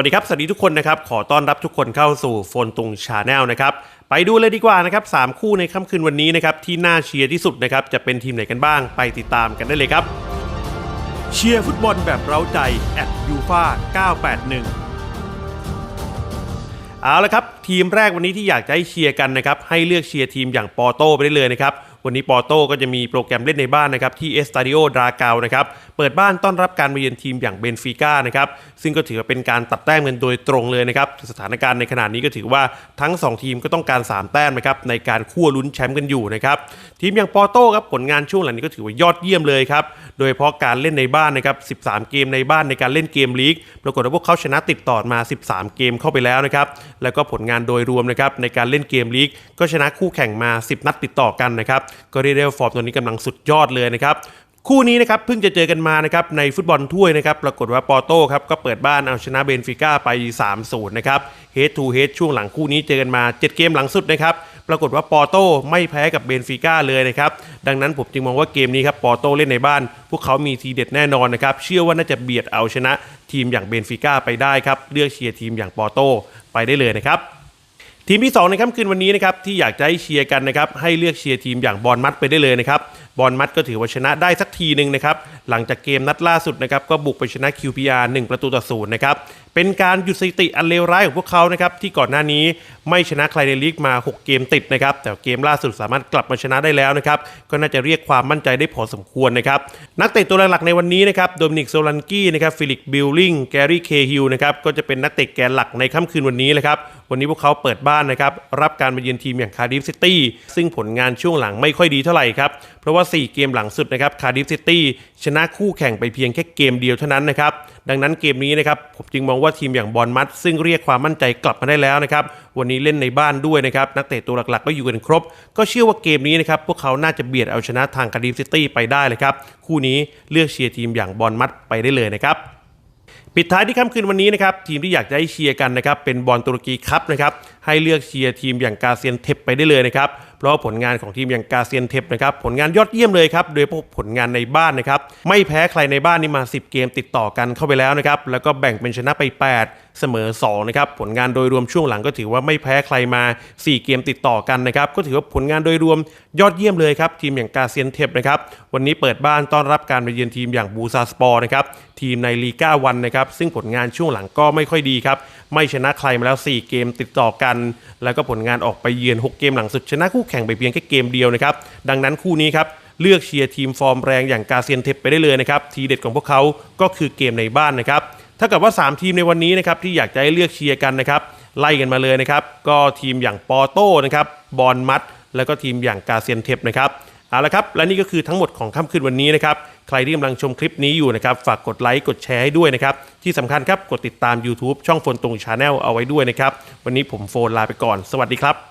วัสดีครับ สวัสดีทุกคนนะครับ ขอต้อนรับทุกคนเข้าสู่โฟนตุงชาแนลนะครับ ไปดูเลยดีกว่านะครับสามคู่ในค่ำคืนวันนี้นะครับ ที่น่าเชียร์ที่สุดนะครับ จะเป็นทีมไหนกันบ้าง ไปติดตามกันได้เลยครับ เชียร์ฟุตบอลแบบเร้าใจแอดยูฟา981เอาละครับ ทีมแรกวันนี้ที่อยากจะให้เชียร์กันนะครับ ให้เลือกเชียร์ทีมอย่างปอโต้ไปได้เลยนะครับ วันนี้ปอโต้ก็จะมีโปรแกรมเล่นในบ้านนะครับที่เอสตาดิโอดราเกานะครับเปิดบ้านต้อนรับการมาเยือนทีมอย่างเบนฟิก้านะครับซึ่งก็ถือว่าเป็นการตัดแต้มกันโดยตรงเลยนะครับสถานการณ์ในขณะนี้ก็ถือว่าทั้ง 2 ทีมก็ต้องการ 3 แต้มนะครับในการคั่วลุ้นแชมป์กันอยู่นะครับทีมอย่างปอโต้ครับผลงานช่วงหลังนี้ก็ถือว่ายอดเยี่ยมเลยครับโดยเฉพาะการเล่นในบ้านนะครับ13 เกมในบ้านในการเล่นเกมลีกปรากฏว่าพวกเขาชนะติดต่อมา 13 เกมเข้าไปแล้วนะครับแล้วก็ผลงานโดยรวมนะครับในการเล่นเกมลีกก็ชนะคู่แข่งมา 10 นัดติดต่อกันนะครับก็เรียกได้ว่าฟอร์มตัวนี้กำลังสุดยอดเลยนะครับคู่นี้นะครับเพิ่งจะเจอกันมานะครับในฟุตบอลถ้วยนะครับปรากฏว่าปอโต้ครับก็เปิดบ้านเอาชนะเบนฟิก้าไป 3-0 นะครับเฮดทูเฮดช่วงหลังคู่นี้เจอกันมา 7 เกมหลังสุดนะครับปรากฏว่าปอโต้ไม่แพ้กับเบนฟิก้าเลยนะครับดังนั้นผมจึงมองว่าเกมนี้ครับปอโต้เล่นในบ้าน พวกเขามีทีเด็ดแน่นอนนะครับเชื่อว่าน่าจะเบียดเอาชนะทีมอย่างเบนฟิก้าไปได้ครับเลือกเชียร์ทีมอย่างปอโต้ไปได้เลยนะครับ ทีมที่ 2 ในค่ำคืนวันนี้นะครับที่อยากจะให้เชียร์กันนะครับให้เลือกเชียร์ทีมอย่างบอลมัดไปได้เลยนะครับบอลมัดก็ถือว่าชนะได้สักทีหนึ่งนะครับหลังจากเกมนัดล่าสุดนะครับก็บุกไปชนะ QPR 1 ประตูต่อศูนย์นะครับเป็นการหยุดสถิติอันเลวร้ายของพวกเขานะครับที่ก่อนหน้านี้ไม่ชนะใครในลีกมา 6 เกมติดนะครับแต่เกมล่าสุดสามารถกลับมาชนะได้แล้วนะครับก็น่าจะเรียกความมั่นใจได้พอสมควรนะครับนักเตะตัวหลักในวันนี้นะครับโดมินิกโซลันกี้นะครับฟิลิปบิลลิงแกรี่เคฮิลนะครับก็จะเป็นนักเตะแกนหลักในค่ำคืนวันนี้เลยครับ วันนี้พวกเขาเปิดบ้านนะครับรับการมาเยือนทีมอย่างคาร์ดิฟซิตี้ซึ่งผลงานช่วงหลังไม่ค่อยดีเท่าไหร่ครับเพราะว่า 4 เกมหลังสุดนะครับคาร์ดิฟซิตี้ชนะคู่แข่งไปเพียงแค่เกมเดียวเท่านั้นนะครับดังนั้นเกมนี้นะครับผมจึงมองว่าทีมอย่างบอลมัดซึ่งเรียกความมั่นใจกลับมาได้แล้วนะครับวันนี้เล่นในบ้านด้วยนะครับนักเตะตัวหลักๆ ก็อยู่กันครบ ก็เชื่อว่าเกมนี้นะครับพวกเขาน่าจะเบียดเอาชนะทางคาร์ดิฟซิตี้ไปได้เลยครับคู่นี้เลือกเชียร์ทีมอย่างบอลมัดไปได้เลยนะครับ ปิดท้ายที่ค่ำคืนวันนี้นะครับทีมที่อยากจะให้เชียร์กันนะครับเป็นบอลตุรกีครับนะครับให้เลือกเชียร์ทีมอย่างกาเซียนเทปไปได้เลยนะครับ เพราะว่าผลงานของทีมอย่างกาเซียนเทปนะครับผลงานยอดเยี่ยมเลยครับโดยพาะผลงานในบ้านนะครับไม่แพ้ใครในบ้านนี่มา 10 เกมติดต่อกันเข้าไปแล้วนะครับแล้วก็แบ่งเป็นชนะไป 8 เสมอ2นะครับผลงานโดยรวมช่วงหลังก็ถือว่าไม่แพ้ใครมา 4 เกมติดต่อกันนะครับก็ถือว่าผลงานโดยรวมยอดเยี่ยมเลยครับทีมอย่างกาเซียนเทปนะครับวันนี้เปิดบ้านต้อนรับการไปเยือนทีมอย่างบูซาสปอร์นะครับทีมในลีก้าวันนะครับซึ่งผลงานช่วงหลังก็ไม่ค่อยดีครับไม่ชนะใครมาแล้ว 4 เกมติดต่อกัน แล้วก็ผลงานออกไปเยือน 6 เกมหลังสุดชนะคู่แข่งไปเพียงแค่เกมเดียวนะครับ ดังนั้นคู่นี้ครับเลือกเชียร์ทีมฟอร์มแรงอย่างกาเซียนเทปไปได้เลยนะครับ ทีเด็ดของพวกเขาก็คือเกมในบ้านนะครับถ้ากับว่า 3 ทีมในวันนี้นะครับที่อยากจะให้เลือกเชียร์กันนะครับไล่กันมาเลยนะครับ ก็ทีมอย่างปอโต้นะครับบอลมัด แล้วก็ทีมอย่างกาเซียนเทปนะครับเอาละครับ และนี่ก็คือทั้งหมดของค่ำคืนวันนี้นะครับ ใครที่กำลังชมคลิปนี้อยู่นะครับ ฝากกดไลค์กดแชร์ให้ด้วยนะครับ ที่สำคัญครับ กดติดตาม YouTube ช่องโฟนตรงชาแนลเอาไว้ด้วยนะครับ วันนี้ผมโฟนลาไปก่อน สวัสดีครับ